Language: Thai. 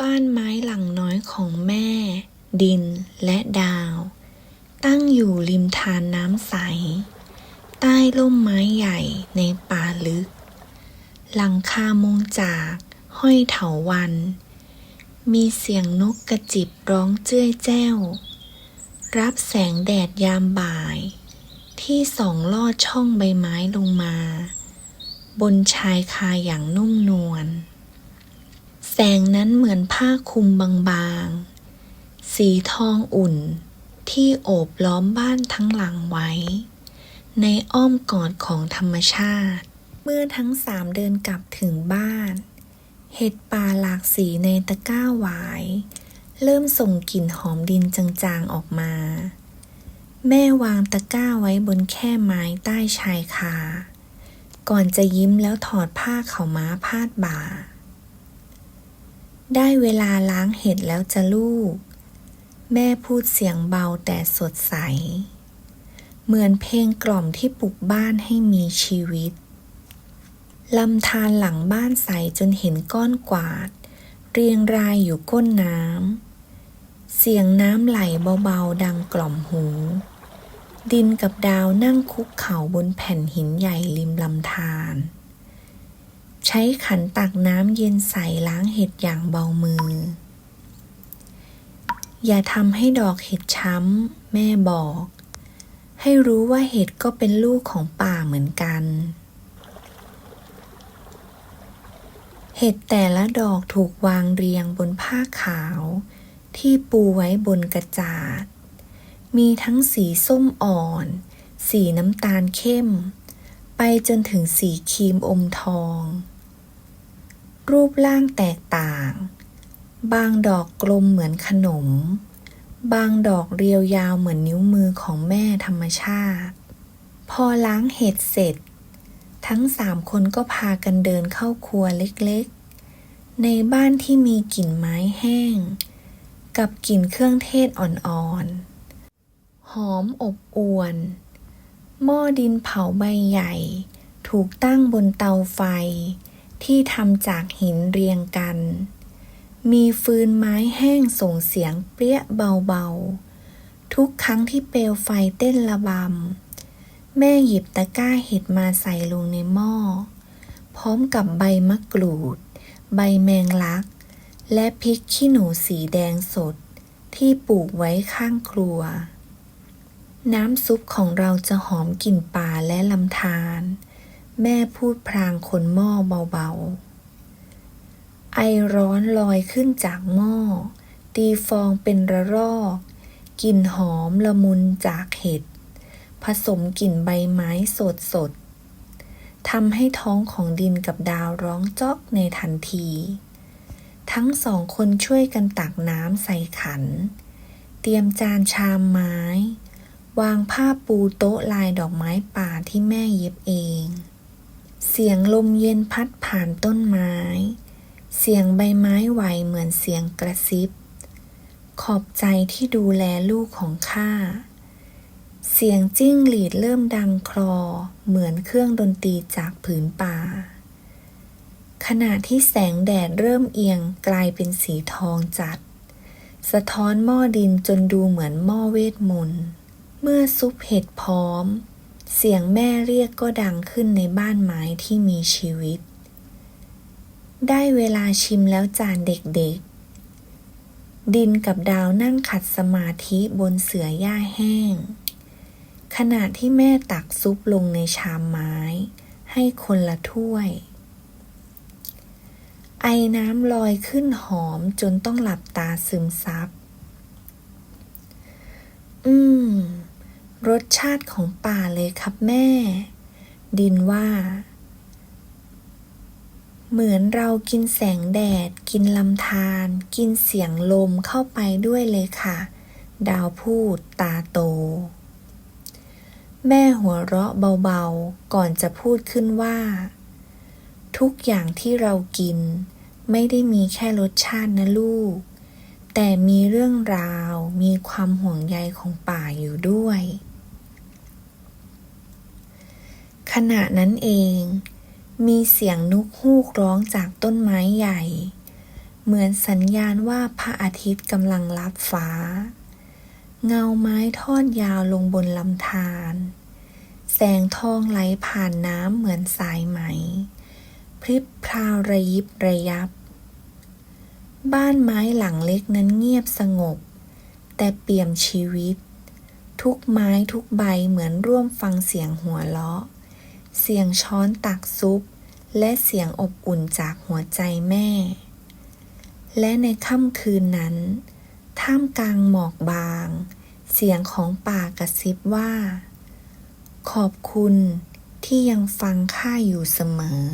บ้านไม้หลังน้อยของแม่ ดินและดาว ตั้งอยู่ริมทานน้ำใส ใต้ร่มไม้ใหญ่ในป่าลึก หลังคามุงจากห้อยเถาวัน มีเสียงนกกระจิบร้องเจ้ยแจ้ว รับแสงแดดยามบ่าย ที่ส่องลอดช่องใบไม้ลงมา บนชายคาอย่างนุ่มนวล แสงนั้นเหมือนผ้าคลุมบางๆ สีทองอุ่นที่โอบล้อมบ้านทั้งหลังไว้ ในอ้อมกอดของธรรมชาติ เมื่อทั้งสามเดินกลับถึงบ้าน เห็ดป่าหลากสีในตะกร้าหวาย เริ่มส่งกลิ่นหอมดินจางๆออกมา แม่วางตะกร้าไว้บนแค่ไม้ใต้ชายคา ก่อนจะยิ้มแล้วถอดผ้าเข่าม้าพาดบ่า ได้เวลาล้างเห็ดแล้วจะลูก แม่พูดเสียงเบาแต่สดใส เหมือนเพลงกล่อมที่ปลุกบ้านให้มีชีวิตลำธารหลังบ้านใสจนเห็นก้อนกวาด เรียงรายอยู่ก้นน้ำ เสียงน้ำไหลเบาๆดังกล่อมหู ดินกับดาวนั่งคุกเข่าบนแผ่นหินใหญ่ริมลำธาร ใช้ขันตักน้ำเย็นใส่ล้างเห็ดอย่างเบามือ อย่าทำให้ดอกเห็ดช้ำ แม่บอก ให้รู้ว่าเห็ดก็เป็นลูกของป่าเหมือนกัน เห็ดแต่ละดอกถูกวางเรียงบนผ้าขาว ที่ปูไว้บนกระจาด มีทั้งสีส้มอ่อน สีน้ำตาลเข้มไปจนถึงสีครีมอมทอง รูปร่างแตกต่าง บางดอกกลมเหมือนขนม บางดอกเรียวยาวเหมือนนิ้วมือของแม่ธรรมชาติ พอล้างเห็ดเสร็จ ทั้งสามคนก็พากันเดินเข้าครัวเล็กๆ ในบ้านที่มีกลิ่นไม้แห้ง กับกลิ่นเครื่องเทศอ่อนๆ หอมอบอวน หม้อดินเผาใบใหญ่ ถูกตั้งบนเตาไฟ ที่ทำจากหินเรียงกัน มีฟืนไม้แห้งส่งเสียงเปรี้ยเบาๆ ทุกครั้งที่เปลวไฟเต้นระบำ แม่หยิบตะกร้าเห็ดมาใส่ลงในหม้อ พร้อมกับใบมะกรูด ใบแมงลัก และพริกขี้หนูสีแดงสด ที่ปลูกไว้ข้างครัว น้ำซุปของเราจะหอมกลิ่นป่าและลำธาร แม่พูดพรางคนหม้อเบาๆ ไอร้อนลอยขึ้นจากหม้อ ตีฟองเป็นระรอกกลิ่นหอมละมุนจากเห็ด ผสมกลิ่นใบไม้สดสดๆทำให้ท้องของดินกับดาวร้องจ๊อกในทันที ทั้งสองคนช่วยกันตักน้ำใส่ขัน เตรียมจานชามไม้ วางผ้าปูโต๊ะลายดอกไม้ป่าที่แม่เย็บเอง เสียงลมเย็นพัดผ่านต้นไม้ เสียงใบไม้ไหวเหมือนเสียงกระซิบ ขอบใจที่ดูแลลูกของข้า เสียงจิ้งหรีดเริ่มดังคลอ เหมือนเครื่องดนตรีจากผืนป่า ขณะที่แสงแดดเริ่มเอียงกลายเป็นสีทองจัด สะท้อนหม้อดินจนดูเหมือนหม้อเวทมนต์ เมื่อซุปเห็ดพร้อม เสียงแม่เรียกก็ดังขึ้นในบ้านไม้ที่มีชีวิต ได้เวลาชิมแล้วจานเด็กๆ ดินกับดาวนั่งขัดสมาธิบนเสือหญ้าแห้ง ขณะที่แม่ตักซุปลงในชามไม้ ให้คนละถ้วย ไอน้ำลอยขึ้นหอมจนต้องหลับตาซึมซับ อืม รสชาติของป่าเลยครับแม่ ดินว่า เหมือนเรากินแสงแดด กินลำธารกินเสียงลมเข้าไปด้วยเลยค่ะ ดาวพูดตาโต แม่หัวเราะเบาๆ ก่อนจะพูดขึ้นว่า ทุกอย่างที่เรากิน ไม่ได้มีแค่รสชาตินะลูกแต่มีเรื่องราว มีความห่วงใยของป่าอยู่ด้วย ขณะนั้นเอง มีเสียงนกฮูกร้องจากต้นไม้ใหญ่ เหมือนสัญญาณว่าพระอาทิตย์กำลังลับฟ้า เงาไม้ทอดยาวลงบนลำธารแสงทองไหลผ่านน้ำเหมือนสายไหม พริบพราวระยิบระยับ บ้านไม้หลังเล็กนั้นเงียบสงบ แต่เปี่ยมชีวิต ทุกไม้ทุกใบเหมือนร่วมฟังเสียงหัวเราะ เสียงช้อนตักซุป และเสียงอบอุ่นจากหัวใจแม่ และในค่ำคืนนั้น ท่ามกลางหมอกบาง เสียงของป่ากระซิบว่า ขอบคุณที่ยังฟังข้าอยู่เสมอ